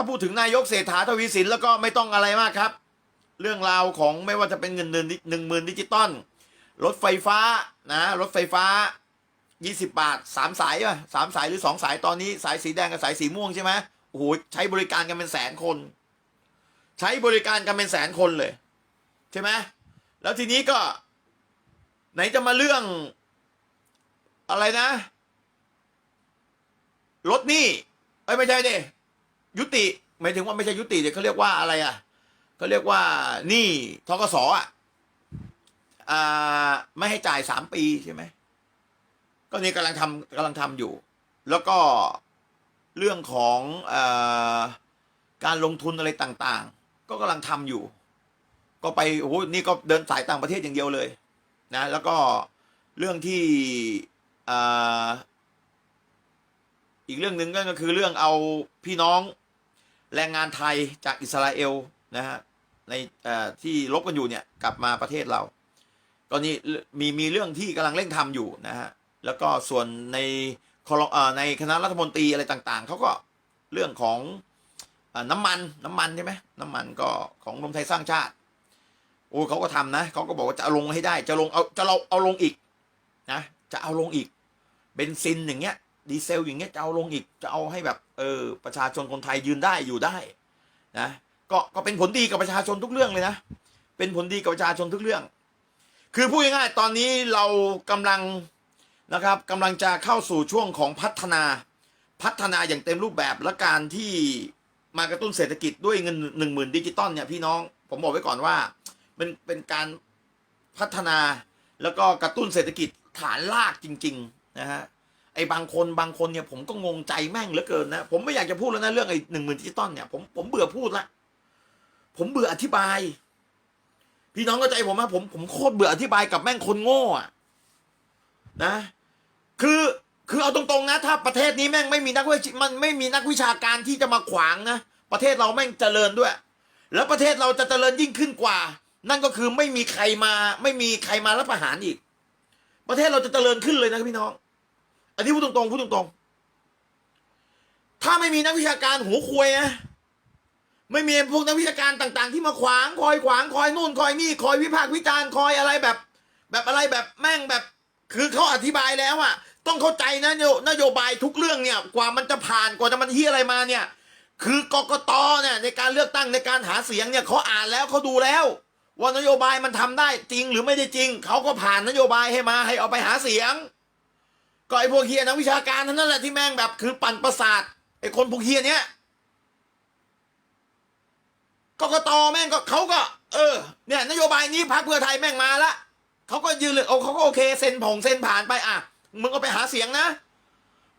ถ้าพูดถึงนายกเศรษฐาทวีสินแล้วก็ไม่ต้องอะไรมากครับ เรื่องราวของไม่ว่าจะเป็นเงินเดือนหนึ่งหมื่นดิจิตอลรถไฟฟ้านะรถไฟฟ้า 20 บาทสามสายป่ะสามสายหรือสองสายตอนนี้สายสีแดงกับสายสีม่วงใช่ไหมโอ้โหใช้บริการกันเป็นแสนคน ใช้บริการกันเป็นแสนคนเลย ใช่ไหมแล้วทีนี้ก็ ไหนจะมาเรื่องอะไรนะลดหนี้เอ้ยไม่ใช่ดิ ยุติหมายถึงว่าไม่ใช่ยุติเดี๋ยวเขาเรียกว่าอะไรอะเขาเรียกว่าหนี้ทกสอะไม่ให้จ่ายสามปีใช่ไหมก็นี่กำลังทำกำลังทำอยู่ แล้วก็เรื่องของอการลงทุนอะไรต่างๆ ก็กำลังทำอยู่ ก็ไปโอ้โหนี่ก็เดินสายต่างประเทศอย่างเดียวเลยนะแล้วก็เรื่องที่ออีกเรื่องหนึ่งก็คือเรื่องเอาพี่น้อง แรงงานไทยจากอิสราเอลนะฮะในที่ลบกันอยู่เนี่ยกลับมาประเทศเราก็นี่มีมีเรื่องที่กำลังเร่งทำอยู่นะฮะแล้วก็ส่วนในในคณะรัฐมนตรีอะไรต่างๆเขาก็เรื่องของอน้ำมันน้ำมันใช่ไหมน้ำมันก็ของรวมไทยสร้างชาติโอ้เขาก็ทำนะเขาก็บอกว่าจะเอาลงให้ได้ จะลงเอาจะเราเอาลงอีกนะจะเอาลงอีกเบนซินอย่างเงี้ย ดีเซลอย่างเงี้ยจะเอาลงอีกจะเอาให้แบบเออประชาชนคนไทยยืนได้อยู่ได้นะก็ก็เป็นผลดีกับประชาชนทุกเรื่องเลยนะ เป็นผลดีกับประชาชนทุกเรื่อง คือพูดง่ายๆตอนนี้เรากำลังนะครับกำลังจะเข้าสู่ช่วงของพัฒนาพัฒนาอย่างเต็มรูปแบบและการที่มากระตุ้นเศรษฐกิจด้วยเงินหนึ่งหมื่นดิจิตอลเนี่ยพี่น้องผมบอกไว้ก่อนว่าเป็นเป็นการพัฒนาแล้วก็กระตุ้นเศรษฐกิจฐานลากจริง ๆ นะฮะ ไอ้บางคนบางคนเนี่ยผมก็งงใจแม่งเหลือเกินนะ ผมไม่อยากจะพูดแล้วนะเรื่องไอ้หนึ่งหมื่นดิจิตอลเนี่ยผมผมเบื่อพูดละผมเบื่ออธิบาย พี่น้องเข้าใจผมไหมผมผมโคตรเบื่ออธิบายกับแม่งคนโง่อะนะ คือคือเอาตรงๆนะ ถ้าประเทศนี้แม่งไม่มีนักวิมันไม่มีนักวิชาการที่จะมาขวางนะประเทศเราแม่งเจริญด้วย แล้วประเทศเราจะเจริญยิ่งขึ้นกว่า นั่นก็คือไม่มีใครมา ไม่มีใครมารับประหารอีก ประเทศเราจะเจริญขึ้นเลยนะพี่น้อง อันนี้พูดตรงๆพูดตรงๆ ถ้าไม่มีนักวิชาการหัวควยนะไม่มีพวกนักวิชาการต่างๆ ที่มาขวางคอยขวางคอยนู่นคอยนี่คอยวิพากษ์วิจารณ์คอยอะไรแบบ แบบอะไรแบบแม่งแบบ คือเขาอธิบายแล้วอะต้องเข้าใจนะโยนโยบายทุกเรื่องเนี่ยกว่ามันจะผ่านกว่าจะมันเฮียอะไรมาเนี่ย คือกกตเนี่ยในการเลือกตั้งในการหาเสียงเนี่ยเขาอ่านแล้วเขาดูแล้วว่านโยบายมันทำได้จริงหรือไม่ได้จริงเขาก็ผ่านนโยบายให้มาให้เอาไปหาเสียง ก็ไอ้พวกเฮียนักวิชาการทั้งนั้นแหละที่แม่งแบบคือปั่นประสาทไอ้คนพวกเฮียเนี้ยกกตแม่งก็เขาก็ เออ เนี่ยนโยบายนี้พรรคเพื่อไทยแม่งมาละเขาก็ยืนเลยโอ้เขาก็โอเคเซ็นผงเซ็นผ่านไปอะมึงก็ไปหาเสียงนะ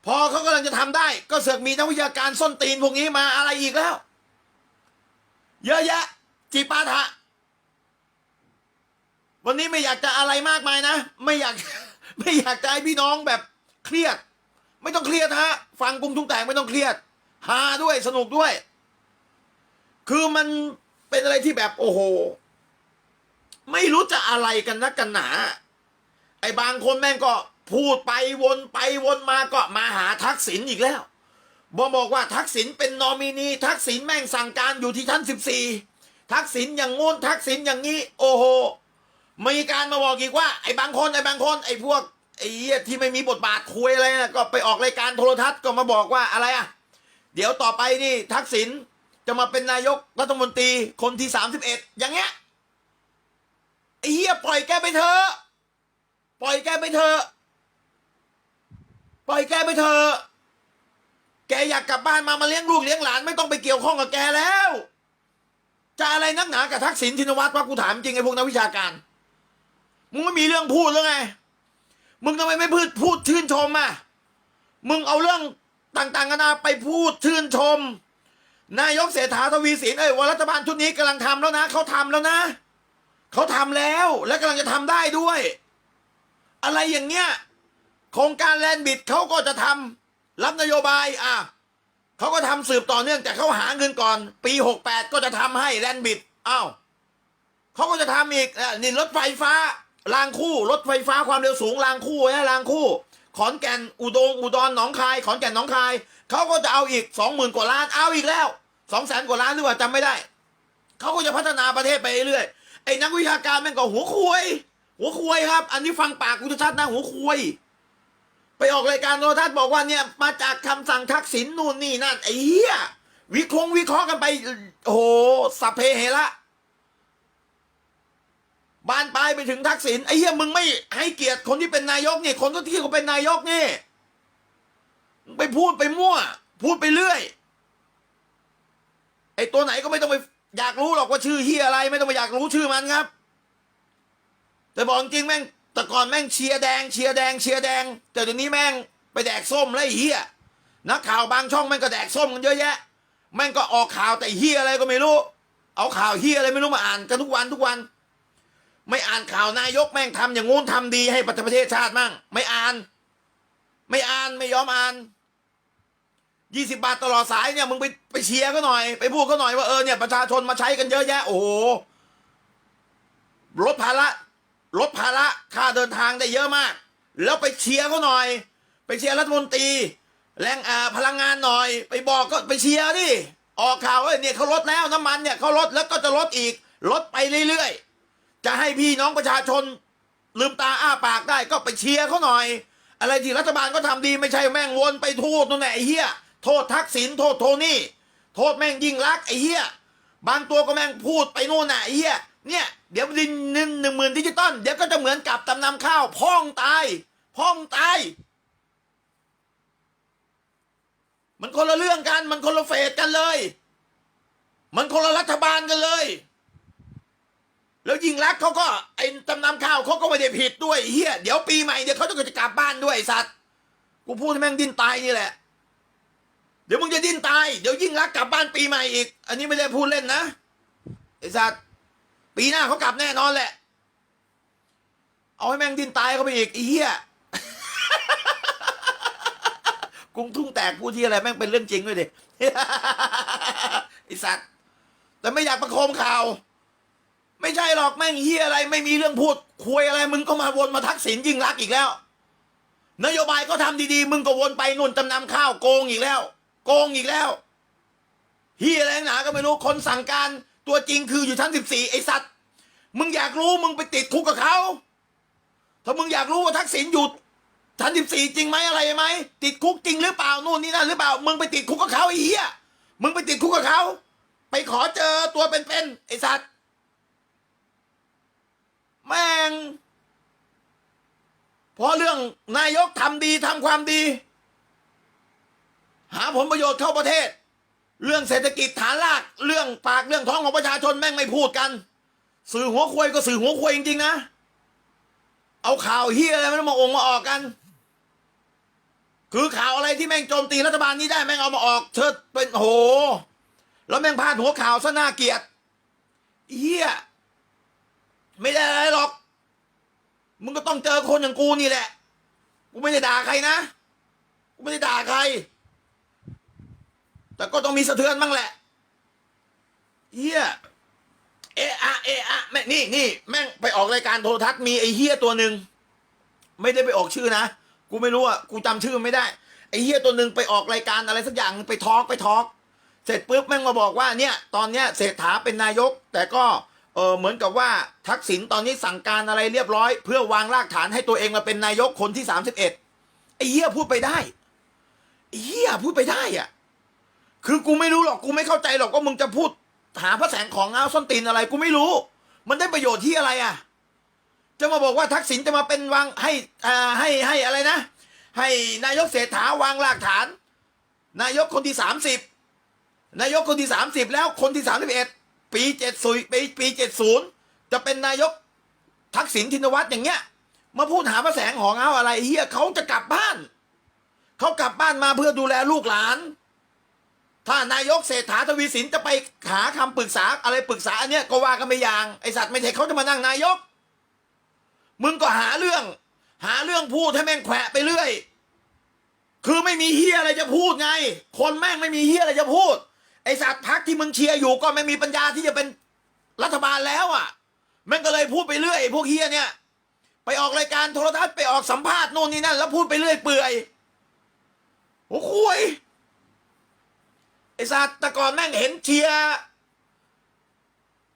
พอเขากำลังจะทำได้ ก็เสือกมีนักวิชาการส้นตีนพวกนี้มาอะไรอีกแล้ว เยอะแยะจีปาถะวันนี้ไม่อยากจะอะไรมากมายนะ ไม่อยาก ไม่อยากจะให้พี่น้องแบบ เครียด ไม่ต้องเครียดฮะ ฟังกรุงทุ่งแตกไม่ต้องเครียดฮาด้วยสนุกด้วย คือมันเป็นอะไรที่แบบโอ้โห ไม่รู้จะอะไรกันนักกันหนา ไอ้บางคนแม่งก็พูดไปวนไปวนมาก็มาหาทักษิณอีกแล้วบอบอกว่าทักษิณเป็นนอมินี ทักษิณแม่งสั่งการอยู่ที่ท่านสิบสี่ทักษิณอย่างงู้นทักษิณอย่างนี้ โอ้โห มีการมาบอกอีกว่า ไอ้บางคนไอ้บางคนไอ้พวก ไอ้เหี้ยที่ไม่มีบทบาทคุยอะไรนะก็ไปออกรายการโทรทัศน์ก็มาบอกว่าอะไรอะ เดี๋ยวต่อไปนี่ทักษิณจะมาเป็นนายกรัฐมนตรีคนที่สามสิบเอ็ดอย่างเงี้ยไอ้เหี้ยปล่อยแกไปเถอะปล่อยแกไปเถอะปล่อยแกไปเถอะแกอยากกลับบ้านมามาเลี้ยงลูกเลี้ยงหลานไม่ต้องไปเกี่ยวข้องกับแกแล้ว จะอะไรนักหนากับทักษิณชินวัตรวะกูถามจริงไอ้พวกนักวิชาการ มึงไม่มีเรื่องพูดแล้วไง มึงทำไมไม่พูดพูดชื่นชมอะ มึงเอาเรื่องต่างๆกันานาไปพูดชื่นชม นายกเศรษฐาทวีสินเอ้ยว่ารัฐบาลชุดนี้กำลังทำแล้วนะเขาทำแล้วนะเขาทำแล้วและกำลังจะทำได้ด้วย อะไรอย่างเงี้ยโครงการแลนบิดเขาก็จะทำรับนโยบายอะเขาก็ทำสืบต่อเนื่องแต่เขาหาเงินก่อน ปีหกแปดก็จะทำให้แลนบิดอ้าวเขาก็จะทำอีกนี่รถไฟฟ้า รางคู่รถไฟฟ้าความเร็วสูงรางคู่นะรางคู่ ขอนแก่นอุดงอุดรหนองคาย ขอนแก่นหนองคายเขาก็จะเอาอีกสองหมื่นกว่าล้านเอาอีกแล้วสองแสนกว่าล้านหรือเปล่าจำไม่ได้เขาก็จะพัฒนาประเทศไปเรื่อยไอ้นักวิชาการแม่งก็หัวควย หัวควยครับ อันนี้ฟังปากกูชัดนะหัวควย ไปออกรายการโทรทัศน์บอกว่าเนี่ยมาจากคำสั่งทักษิณนู่นนี่นั่นไอ้เหี้ยวิเคราะห์วิเคราะห์กันไปโอ้โหสัพเพเหระ บานปลายไปถึงทักษิณไอ้เหี้ยมึงไม่ให้เกียรติคนที่เป็นนายกเนี่ยคนที่เขาเป็นนายกเนี่มึงไปพูดไปมั่ว พูดไปเรื่อย ไอ้ตัวไหนก็ไม่ต้องไปอยากรู้หรอกว่าชื่อเฮียอะไร ไม่ต้องไปอยากรู้ชื่อมันครับ แต่บอกจริงแม่งแต่ก่อนแม่งเชียร์แดงเชียร์แดงเชียร์แดง แต่เดี๋ยวนี้แม่งไปแดกส้มแล้วไอ้เฮียนักข่าวบางช่องแม่งก็แดกส้มกันเยอะแยะแม่งก็ออกข่าวแต่เฮียอะไรก็ไม่รู้ เอาข่าวเฮียอะไรไม่รู้มาอ่านกันทุกวันทุกวัน ไม่อ่านข่าวนายกแม่งทำอย่างงู้นทำดีให้ประเทศชาติมั่ง ไม่อ่าน ไม่อ่านไม่ยอมอ่านยี่สิบาทตลอดสายเนี่ยมึงไปไปเชียร์ก็หน่อย ไปพูดก็หน่อยว่าเออเนี่ยประชาชนมาใช้กันเยอะแยะ โอ้โหลดภาระลดภาระค่าเดินทางได้เยอะมาก แล้วไปเชียร์เขาหน่อย ไปเชียร์รัฐมนตรี แรงอ่าพลังงานหน่อย ไปบอกก็ไปเชียร์ดิออกข่าวว่าเนี่ยเขาลดแล้วน้ำมันเนี่ยเขาลดแล้วก็จะลดอีกลดไปเรื่อยๆ จะให้พี่น้องประชาชน ลืมตาอ้าปากได้ก็ไปเชียร์เขาหน่อย อะไรที่รัฐบาลก็ทำดีไม่ใช่แม่งวนไปโทษนู่นแหละไอ้เหี้ยโทษทักษิณโทษโทนี่ โทษแม่งยิ่งรักไอ้เหี้ยบางตัวก็แม่งพูดไปโน่นน่ะไอ้เหี้ยเนี่ยเดี๋ยวดินหนึ่งหนึ่งหมื่นดิจิตอลเดี๋ยวก็จะเหมือนกับตำนำข้าวพ่องตายพ่องตายมันคนละเรื่องกัน มันคนละเฟสกันเลย มันคนละรัฐบาลกันเลย แล้วยิงรักเขาก็ไอ้จำนำข้าวเขาก็ไม่ได้ผิดด้วยเฮียเดี๋ยวปีใหม่เดี๋ยวเขาจะกลับบ้านด้วยไอ้สัตว์กูพูดให้แม่งดิ้นตายนี่แหละ เดี๋ยวมึงจะดิ้นตายเดี๋ยวยิ่งรักกลับบ้านปีใหม่อีก อันนี้ไม่ได้พูดเล่นนะไอ้สัตว์ปีหน้าเขากลับแน่นอนแหละ เอาให้แม่งดิ้นตายเขาไปอีกไอ้เหี้ยกรุงทุ่งแตกพูดที่อะไรแม่งเป็นเรื่องจริงด้วยดิไอ้สัตว์แต่ไม่อยากประโคมข่าว ไม่ใช่หรอกแม่งเฮียอะไรไม่มีเรื่องพูดคุยอะไรมึงก็มาวนมาทักษิณยิ่งรักอีกแล้ว นโยบายก็ทำดีๆ มึงก็วนไปนุ่นจำนำข้าวโกงอีกแล้ว โกงอีกแล้วเฮียอะไรหนาก็ไม่รู้คนสั่งการตัวจริงคืออยู่ชั้นสิบสี่ไอสัตว์มึงอยากรู้มึงไปติดคุกกับเขาถ้ามึงอยากรู้ว่าทักษิณอยู่ชั้นสิบสี่จริงไหมอะไรไหมติดคุกจริงหรือเปล่านู่นนี่นั่นหรือเปล่า มึงไปติดคุกกับเขาไอ้เหี้ยมึงไปติดคุกกับเขาไปขอเจอตัวเป็นๆไอสัตว์ แม่งพอเรื่องนายกทำดีทำความดี หาผลประโยชน์เข้าประเทศ เรื่องเศรษฐกิจฐานราก เรื่องปากเรื่องท้องของประชาชนแม่งไม่พูดกัน สื่อหัวควยก็สื่อหัวควยจริงๆนะ เอาข่าวเฮียอะไรมันมาองมาออกกัน คือข่าวอะไรที่แม่งโจมตีรัฐบาลนี้ได้แม่งเอามาออกเชิดเป็นโห แล้วแม่งพาดหัวข่าวซะน่าเกลียดเฮีย ไม่ได้อะไรหรอก มึงก็ต้องเจอคนอย่างกูนี่แหละ กูไม่ได้ด่าใครนะ กูไม่ได้ด่าใคร แต่ก็ต้องมีสะเทือนบ้างแหละเฮียเอะอะเอะอะแม่งนี่นี่แม่งไปออกรายการโทรทัศน์มีไอ้เฮียตัวหนึ่งไม่ได้ไปออกชื่อนะ กูไม่รู้อะ กูจำชื่อไม่ได้ ไอ้เฮียตัวหนึ่งไปออกรายการอะไรสักอย่างไปทอล์กไปทอล์กเสร็จปุ๊บแม่งมาบอกว่าเนี่ย ตอนเนี้ยเศรษฐาเป็นนายก แต่ก็ ออเหมือนกับว่าทักษิณตอนนี้สั่งการอะไรเรียบร้อย เพื่อวางรากฐานให้ตัวเองมาเป็นนายกคนที่สามสิบเอ็ดไอ้เหี้ยพูดไปได้ไอ้เหี้ยพูดไปได้อะ คือกูไม่รู้หรอกกูไม่เข้าใจหรอกว่ามึงจะพูด หาพระแสงของเงาส้นตีนอะไรกูไม่รู้ มันได้ประโยชน์ที่อะไรอะ จะมาบอกว่าทักษิณจะมาเป็นวางให้อ่าให้ให้อะไรนะ ให้นายกเศรษฐาวางรากฐาน นายกคนที่สามสิบนายกคนที่สามสิบแล้วคนที่สามสิบเอ็ด ปีเจ็ดศูนย์ปีปีเจ็ดศูนย์จะเป็นนายกทักษิณชินวัตรอย่างเงี้ย มาพูดหาพระแสงของเอาอะไรเฮียเขาจะกลับบ้าน เขากลับบ้านมาเพื่อดูแลลูกหลาน ถ้านายกเศรษฐาทวีสินจะไปหาคำปรึกษาอะไรปรึกษาอันเนี้ยก็ว่ากันไปอย่างไอสัตว์ไม่ใช่เขาจะมานั่งนายก มึงก็หาเรื่อง หาเรื่องพูดให้แม่งแขวะไปเรื่อย คือไม่มีเฮียอะไรจะพูดไง คนแม่งไม่มีเฮียอะไรจะพูด อสัตว์พักที่มึงเชียร์อยู่ก็ไม่มีปัญญาที่จะเป็นรัฐบาลแล้วอะแม่งก็เลยพูดไปเรื่อยไอ้พวกเฮียเนี่ย ไปออกรายการโทรทัศน์ไปออกสัมภาษณ์โน่นนี่นั่น แล้วพูดไปเรื่อยเปื่อยโอ้คุยไอ้สัตว์แต่ก่อนแม่งเห็นเชียร์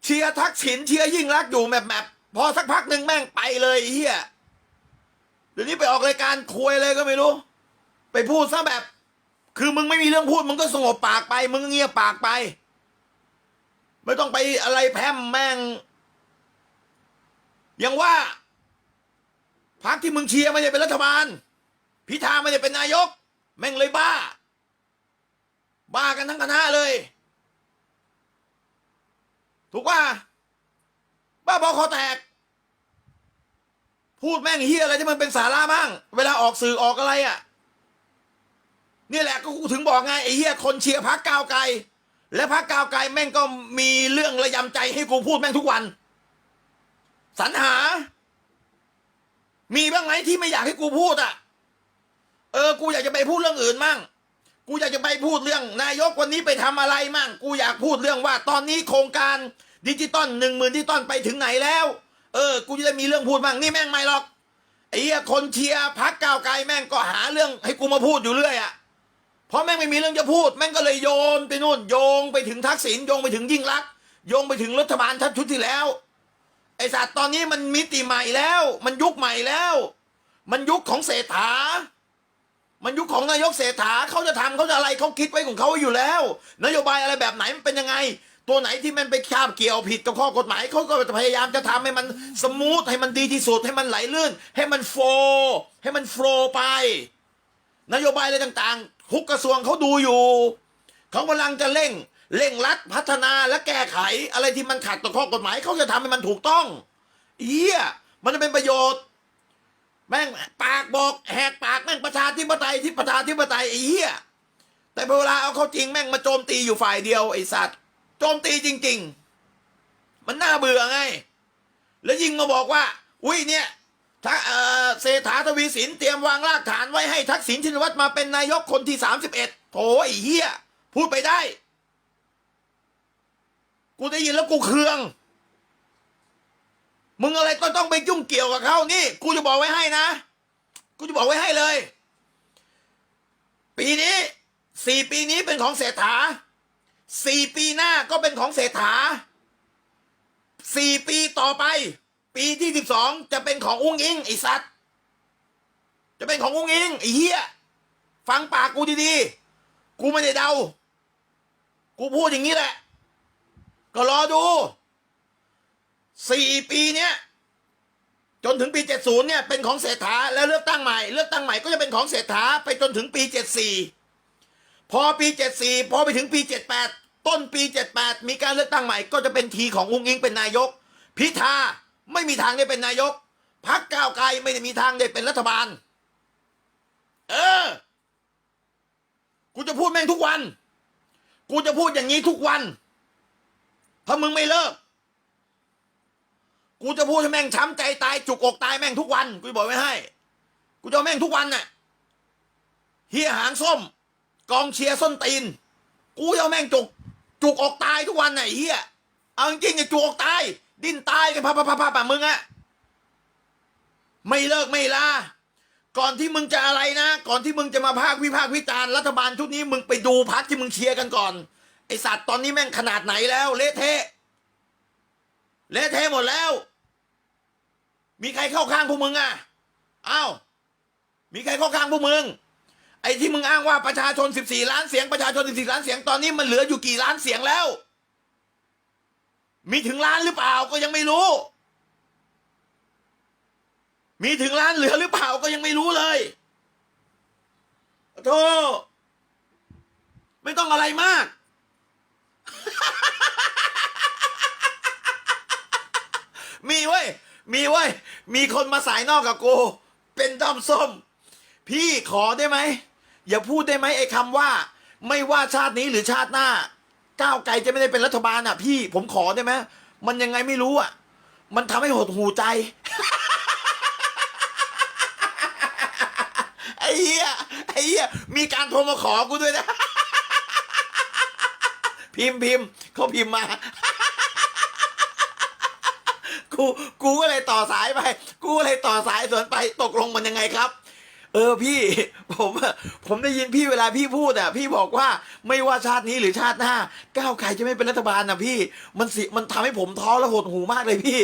เชียร์ทักษิณเชียร์ยิ่งรักอยู่แบบแบบพอสักพักหนึ่งแม่งไปเลยเฮียเดี๋ยวนี้ไปออกรายการคุยเลยก็ไม่รู้ ไปพูดซะแบบ คือมึงไม่มีเรื่องพูดมึงก็สงบปากไป มึงก็เงียบปากไป ไม่ต้องไปอะไรแพร่มแม่งยังว่าพรรคที่มึงเชียร์ไม่ได้เป็นรัฐบาล พิธาไม่ได้เป็นนายก แม่งเลยบ้า บ้ากันทั้งคณะเลย ถูกว่า บ้าบอคอแตก พูดแม่งเฮียอะไรที่มันเป็นสาระบ้าง เวลาออกสื่อออกอะไรอะ่ะ นี่แหละก็กูถึงบอกไงไอ้เฮียคนเชียร์พักก้าวไกล และพักก้าวไกลแม่งก็มีเรื่องระยำใจให้กูพูดแม่งทุกวันสรรหา มีบ้างไหมที่ไม่อยากให้กูพูดอะ เออ กูอยากจะไปพูดเรื่องอื่นมั่ง กูอยากจะไปพูดเรื่อง นายกวันนี้ไปทำอะไรมั่ง กูอยากพูดเรื่องว่า ตอนนี้โครงการดิจิตอลหนึ่งหมื่นดิจิตอลไปถึงไหนแล้ว เออ กูจะได้มีเรื่องพูดมั่งนี่แม่งไม่หรอกไอ้เฮียคนเชียร์พักก้าวไกลแม่งก็หาเรื่องให้กูมาพูดอยู่เรื่อยอะ เพราะแม่งไม่มีเรื่องจะพูด แม่งก็เลยโยนไปนู่นโยงไปถึงทักษิณโยงไปถึงยิ่งรักษณ์โยงไปถึงรัฐบาลทัชุดที่แล้ว ไอ้สัตว์ตอนนี้มันมิติใหม่แล้ว มันยุคใหม่แล้ว มันยุคของเศรษฐา มันยุคของนายกเศรษฐาเขาจะทำเขาจะอะไรเขาคิดไว้ของเขาอยู่แล้ว นโยบายอะไรแบบไหนมันเป็นยังไง ตัวไหนที่มันไปคาบเกี่ยวผิดกับข้อกฎหมายเขาก็จะพยายามจะทำให้มันสมูทให้มันดีที่สุดให้มันไหลลื่น ให้มันโฟลให้มันโฟลไป นโยบายอะไรต่าง ทุกกระทรวงเขาดูอยู่ เขากำลังจะเร่ง เร่งรัดพัฒนาและแก้ไขอะไรที่มันขัดต่อข้อกฎหมายเขาจะทำให้มันถูกต้องเฮียมันจะเป็นประโยชน์ แม่งปากบอกแหกปากแม่งประชาธิปไตยที่ประชาธิปไตยไอ้เหี้ยแต่พอเวลาเอาเข้าจริงแม่งมาโจมตีอยู่ฝ่ายเดียวไอ้สัตว์โจมตีจริง ๆ มันน่าเบื่อไง แล้วยิงมาบอกว่า อุ้ยเนี่ย ถ้าเอ่อเศรษฐาทวีสินเตรียมวางรากฐานไว้ให้ทักษิณชินวัตรมาเป็นนายกคนที่สามสิบเอ็ดโถไอ้เหี้ยพูดไปได้ กูได้ยินแล้วกูเคือง มึงอะไรก็ต้องไปยุ่งเกี่ยวกับเขานี่ กูจะบอกไว้ให้นะ กูจะบอกไว้ให้เลย ปีนี้สี่ปีนี้เป็นของเศรษฐาสี่ปีหน้าก็เป็นของเศรษฐาสี่ปีต่อไป ปีที่สิบสองจะเป็นของอุ้งอิงไอ้สัตว์จะเป็นของอุ้งอิงไอ้เหี้ยฟังปากกูดีๆ กูไม่ได้เดา กูพูดอย่างนี้แหละ ก็รอดูสี่ปีเนี้ยจนถึงปี 70 เนี่ยเป็นของเศรษฐาแล้วเลือกตั้งใหม่เลือกตั้งใหม่ก็จะเป็นของเศรษฐาไปจนถึงปี 74 พอปี 74 พอไปถึงปี 78 ต้นปี 78 มีการเลือกตั้งใหม่ก็จะเป็นทีของอุ้งอิงเป็นนายก พิธา ไม่มีทางได้เป็นนายกพักก้าวไกลไม่ได้มีทางได้เป็นรัฐบาล เออ กูจะพูดแม่งทุกวัน กูจะพูดอย่างนี้ทุกวัน ถ้ามึงไม่เลิก กูจะพูดให้แม่งช้ำใจตายจุกอกตายแม่งทุกวัน กูบอกไว้ให้ กูจะแม่งทุกวันน่ะเฮียหางส้ม กองเชียร์ส้นตีน กูจะแม่งจุก จุกอกตายทุกวันน่ะไอ้เฮียเอาจริงๆไอ้จุกอกตาย ดิ้นตายกันพับพับพับบมึงอะไม่เลิกไม่ลาก่อนที่มึงจะอะไรนะ ก่อนที่มึงจะมาพากวิพากษ์วิจารณ์รัฐบาลชุดนี้มึงไปดูพักที่มึงเชียร์กันก่อน ไอสัตว์ตอนนี้แม่งขนาดไหนแล้วเละเทะเละเทะหมดแล้ว มีใครเข้าข้างพวกมึงอะอ้าวมีใครเข้าข้างพวกมึง ไอ้ที่มึงอ้างว่าประชาชน 14 ล้านเสียงประชาชน 14 ล้านเสียงตอนนี้มันเหลืออยู่กี่ล้านเสียงแล้ว มีถึงล้านหรือเปล่าก็ยังไม่รู้ มีถึงล้านเหลือหรือเปล่าก็ยังไม่รู้เลยโธ่ไม่ต้องอะไรมาก มีเว้ย มีเว้ย มีคนมาสายนอกกับกู เป็นด้อมส้ม พี่ขอได้ไหม อย่าพูดได้ไหมไอ้คำว่า ไม่ว่าชาตินี้หรือชาติหน้า ก้าวไกลจะไม่ได้เป็นรัฐบาลอะ พี่ผมขอได้ไหมมันยังไงไม่รู้อะ มันทำให้หดหูใจไอ้เหี้ยไอ้เหี้ยมีการโทรมาขอกูด้วยนะ พิมพ์พิมพ์เขาพิมพ์มากูกูก็เลยต่อสายไป กูเลยต่อสายสวนไปตกลงมันยังไงครับ เออพี่ ผมผมได้ยินพี่เวลาพี่พูดอะ พี่บอกว่าไม่ว่าชาตินี้หรือชาติหน้า ก้าวไกลจะไม่เป็นรัฐบาลนะพี่ มันสิมันทำให้ผมท้อและหดหูมากเลยพี่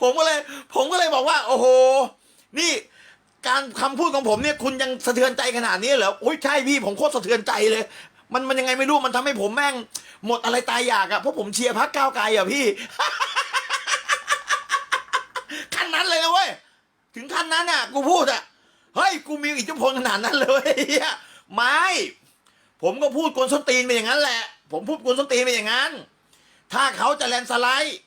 ผมก็เลย ผมก็เลยบอกว่า โอ้โห นี่ การคำพูดของผมเนี่ย คุณยังสะเทือนใจขนาดนี้เหรอโอ้ยใช่พี่ผมโคตรสะเทือนใจเลย มันมันยังไงไม่รู้มันทำให้ผมแม่ง หมดอะไรตายอยากอะเพราะผมเชียร์พักก้าวไกลอะพี่ขั้นนั้นเลยนะเว้ย ถึงขั้นนั้นน่ะ กูพูดอะ เฮ้ย กูมีอิทธิพลขนาดนั้นเลยไม่ ผมก็พูดกวนส้นตีนไปอย่างนั้นแหละ ผมพูดกวนส้นตีนไปอย่างนั้น ถ้าเขาจะแลนสไลด์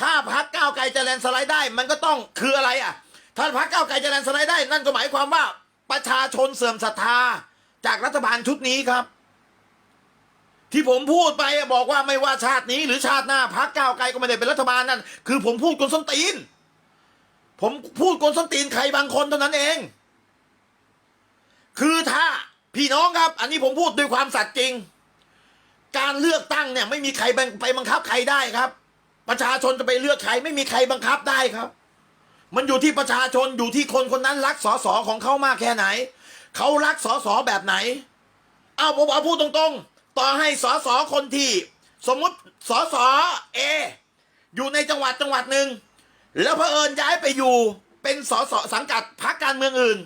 ถ้าพักก้าวไกลจะแลนสไลด์ได้ มันก็ต้องคืออะไรอะ ถ้าพักก้าวไกลจะแลนสไลด์ได้ นั่นก็หมายความว่าประชาชนเสื่อมศรัทธาจากรัฐบาลชุดนี้ครับ ที่ผมพูดไปบอกว่าไม่ว่าชาตินี้ หรือชาติหน้าพักก้าวไกลก็ไม่ได้เป็นรัฐบาลนั่นคือผมพูดกวนส้นตีน ผมพูดกวนส้นตีนใครบางคนเท่านั้นเอง คือถ้าพี่น้องครับ อันนี้ผมพูดด้วยความสัตย์จริง การเลือกตั้งเนี่ย ไม่มีใครไปบังคับใครได้ครับ ประชาชนจะไปเลือกใครไม่มีใครบังคับได้ครับ มันอยู่ที่ประชาชนอยู่ที่คนคนนั้นรักสสของเขามากแค่ไหนเขารักสสแบบไหน เอาผมเอาพูดตรงๆ ต่อให้สสคนที่ สมมติสสเออยู่ในจังหวัดจังหวัดหนึ่ง แล้วเผอิญย้ายไปอยู่เป็นสสสังกัดพรรคการเมืองอื่น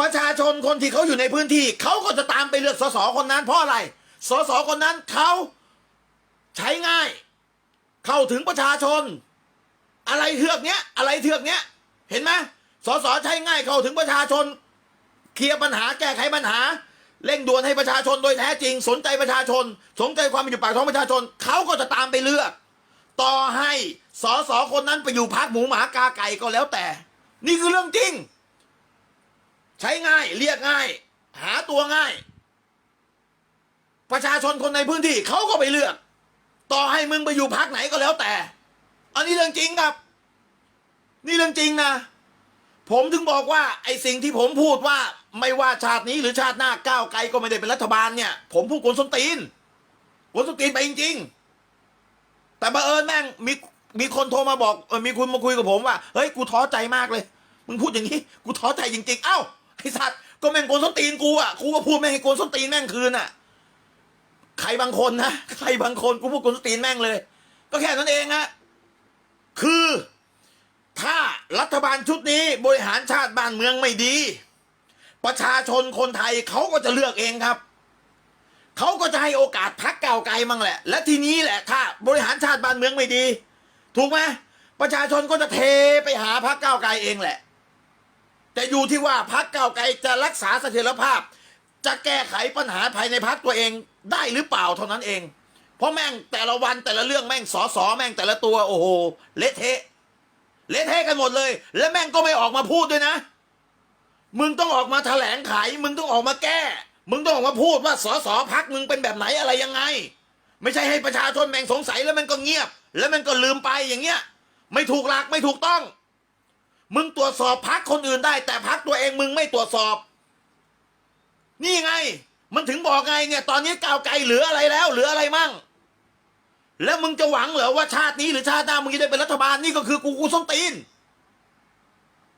ประชาชนคนที่เขาอยู่ในพื้นที่เขาก็จะตามไปเลือกสสคนนั้นเพราะอะไรสสคนนั้นเขาใช้ง่าย เข้าถึงประชาชน อะไรเทือกเนี้ย อะไรเทือกเนี้ย เห็นไหมสสใช้ง่ายเข้าถึงประชาชน เคลียร์ปัญหาแก้ไขปัญหาเร่งด่วนให้ประชาชนโดยแท้จริง สนใจประชาชน สนใจความเป็นอยู่ปากท้องประชาชนเขาก็จะตามไปเลือก ต่อให้ สอสอคนนั้นไปอยู่พักหมูหมากาไก่ก็แล้วแต่ นี่คือเรื่องจริง ใช้ง่ายเรียกง่าย หาตัวง่าย ประชาชนคนในพื้นที่เขาก็ไปเลือก ต่อให้มึงไปอยู่พักไหนก็แล้วแต่ อันนี้เรื่องจริงครับ นี่เรื่องจริงนะ ผมถึงบอกว่าไอ้สิ่งที่ผมพูดว่าไม่ว่าชาตินี้หรือชาติหน้าก้าวไกลก็ไม่ได้เป็นรัฐบาลเนี่ย ผมพูดกวนส้นตีนกวนส้นตีนไปจริง ๆ แต่บังเอิญแม่งมี มีคนโทรมาบอกเออมีคุณมาคุยกับผมว่าเฮ้ยกูท้อใจมากเลย มึงพูดอย่างนี้กูท้อใจจริงๆ เอ้าไอ้สัตว์ก็แม่งโกนส้นตีนกูอะกูก็พูดแม่งให้โกนส้นตีนแม่งคืนอะใครบางคนนะใครบางคนกูพูดโกนส้นตีนแม่งเลย ก็แค่นั้นเองฮะคือถ้ารัฐบาลชุดนี้บริหารชาติบ้านเมืองไม่ดี ประชาชนคนไทยเขาก็จะเลือกเองครับเขาก็จะให้โอกาสพักเก้าไกลมั่งแหละ และทีนี้แหละถ้าบริหารชาติบ้านเมืองไม่ดี ถูกไหมประชาชนก็จะเทไปหาพักเก้าไกลเองแหละ แต่อยู่ที่ว่าพักเก้าไกลจะรักษาเสถียรภาพ จะแก้ไขปัญหาภายในพักตัวเองได้หรือเปล่าเท่านั้นเอง เพราะแม่งแต่ละวันแต่ละเรื่องแม่งสอสอแม่งแต่ละตัวโอ้โหเละเทะเละเทะกันหมดเลย และแม่งก็ไม่ออกมาพูดด้วยนะ มึงต้องออกมาแถลงไข มึงต้องออกมาแก้ มึงต้องออกมาพูดว่าสอสอพักมึงเป็นแบบไหนอะไรยังไง ไม่ใช่ให้ประชาชนแม่งสงสัยแล้วมันก็เงียบ แล้วมันก็ลืมไปอย่างเงี้ย ไม่ถูกหลักไม่ถูกต้อง มึงตรวจสอบพักคนอื่นได้ แต่พักตัวเองมึงไม่ตรวจสอบ นี่ไง มันถึงบอกไงเนี่ย ตอนนี้ก้าวไกลเหลืออะไรแล้วเหลืออะไรมั่ง แล้วมึงจะหวังเหรอว่าชาตินี้หรือชาติหน้ามึงจะได้เป็นรัฐบาลนี่ก็คือกูกูส้นตีน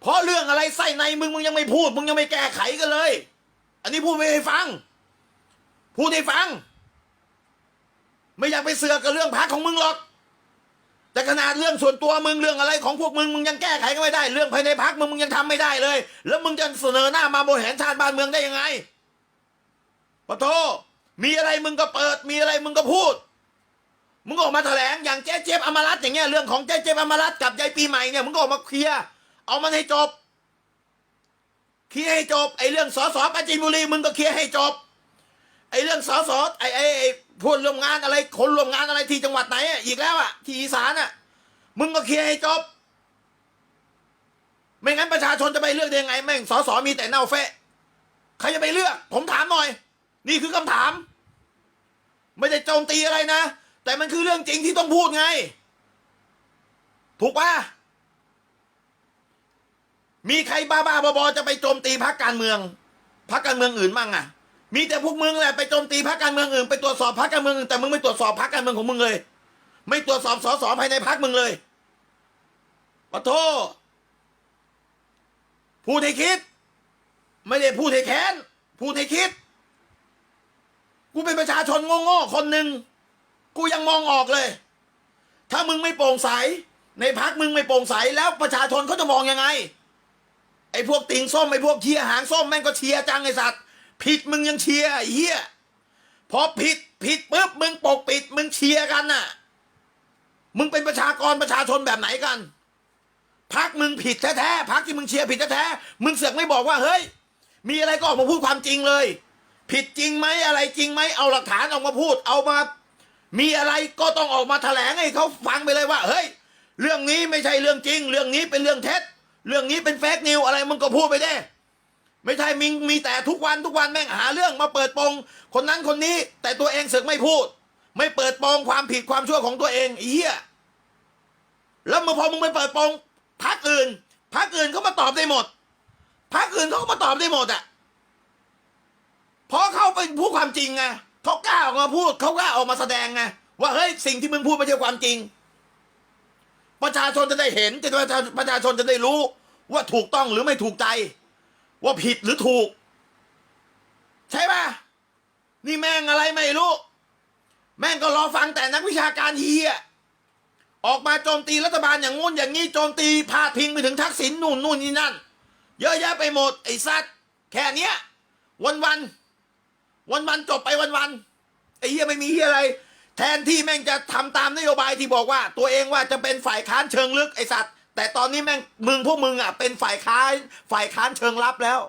เพราะเรื่องอะไรไส้ในมึงมึงยังไม่พูด มึงยังไม่แก้ไขกันเลย อันนี้พูดไม่ให้ฟัง พูดให้ฟัง ไม่อยากไปเสือกกับเรื่องพักของมึงหรอก แต่ขนาดเรื่องส่วนตัวมึงเรื่องอะไรของพวกมึงมึงยังแก้ไขกันไม่ได้ เรื่องภายในพักมึงมึงยังทำไม่ได้เลย แล้วมึงจะเสนอหน้ามาบริหารชาติบ้านเมืองได้ยังไงปะโทมีอะไรมึงก็เปิด มีอะไรมึงก็พูด มึงออกมาแถลงอย่างเจ๊เจ๊บอมรัตอย่างเงี้ยเรื่องของเจ๊เจ๊บอมรัตกับยายปีใหม่เนี่ยมึงก็ออกมาเคลียร์เอามันให้จบเคลียร์ให้จบไอ้เรื่องสอสอปราจีนบุรีมึงก็เคลียร์ให้จบไอ้เรื่องสอสอไอ้ไอ้ พูดร่วมงานอะไรคนร่วมงานอะไรที่จังหวัดไหนอะอีกแล้วอะที่อีสานอะมึงก็เคลียร์ให้จบ ไม่งั้นประชาชนจะไปเลือกได้ยังไง แม่งสสมีแต่เน่าเฟะใครจะไปเลือก ผมถามหน่อย นี่คือคำถาม ไม่ได้โจมตีอะไรนะ แต่มันคือเรื่องจริงที่ต้องพูดไง ถูกปะมีใครบ้าๆบอๆจะไปโจมตีพรรคการเมืองพรรคการเมืองอื่นมั่งอะ มีแต่พวกมึงแหละไปโจมตีพรรคการเมืองอื่นไปตรวจสอบพรรคการเมืองอื่นแต่มึงไม่ตรวจสอบพรรคการเมืองของมึงเลย ไม่ตรวจสอบสสภายในพรรคมึงเลยปะโทพูดให้คิด ไม่ได้พูดให้แค้นพูดให้คิด กูเป็นประชาชนโง่ๆคนหนึ่งกูยังมองออกเลย ถ้ามึงไม่โปร่งใส ในพักมึงไม่โปร่งใสแล้วประชาชนเขาจะมองยังไง ไอ้พวกติ่งส้มไอ้พวกเชียร์หางส้มแม่งก็เชียร์จังไอ้สัตว์ ผิดมึงยังเชียร์ไอ้เหี้ยพอผิดผิดปุ๊บมึงปกปิด มึงเชียร์กันน่ะ มึงเป็นประชากรประชาชนแบบไหนกันพักมึงผิดแท้ๆพักที่มึงเชียร์ผิดแท้ๆมึงเสือกไม่บอกว่าเฮ้ย มีอะไรก็ออกมาพูดความจริงเลย ผิดจริงไหมอะไรจริงไหมเอาหลักฐานออกมาพูด เอามา มีอะไรก็ต้องออกมาแถลงให้เขาฟังไปเลยว่า เฮ้ย เรื่องนี้ไม่ใช่เรื่องจริง เรื่องนี้เป็นเรื่องเท็จ เรื่องนี้เป็นแฟกนิวอะไรมึงก็พูดไปได้ ไม่ใช่มิงมีแต่ทุกวันทุกวันแม่งหาเรื่องมาเปิดโปงคนนั้นคนนี้ แต่ตัวเองเสกไม่พูด ไม่เปิดโปงความผิดความชั่วของตัวเองอ้เหี้ยแล้วมาพอมึงไปเปิดโปงพักอื่นพักอื่นเขามาตอบได้หมดพักอื่นเขาก็มาตอบได้หมดอะเพราะเขาเป็นผู้ความจริงไงเขากล้าออกมาพูดเขากล้าออกมาแสดงไงว่าเฮ้ยสิ่งที่มึงพูดไม่ใช่ความจริง ประชาชนจะได้เห็นจะประชาประชาชนจะได้รู้ว่าถูกต้องหรือไม่ถูกใจ ว่าผิดหรือถูก ใช่ปะนี่แม่งอะไรไม่รู้ แม่งก็รอฟังแต่นักวิชาการเฮียออกมาโจมตีรัฐบาลอย่างงู้นอย่างนี้โจมตีพาดพิงไปถึงทักษิณนู่นนู่นนี่นั่น เยอะแยะไปหมดไอ้สัตว์แค่เนี้ย วันวันวันวันจบไปวันวันไอ้เฮียไม่มีเฮียอะไร แทนที่แม่งจะทำตามนโยบายที่บอกว่า ตัวเองว่าจะเป็นฝ่ายค้านเชิงลึกไอ้สัตว์ แต่ตอนนี้แม่งมึงพวกมึงอะเป็นฝ่ายค้านฝ่ายค้านเชิงลับแล้ว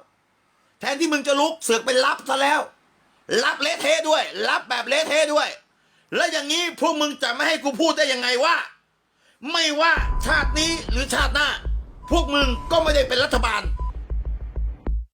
แทนที่มึงจะลุกเสือกเป็นลับซะแล้ว รับเละเทะด้วยรับแบบเละเทะด้วย แล้วอย่างนี้พวกมึงจะไม่ให้กูพูดได้ยังไงว่า ไม่ว่าชาตินี้หรือชาติหน้า พวกมึงก็ไม่ได้เป็นรัฐบาล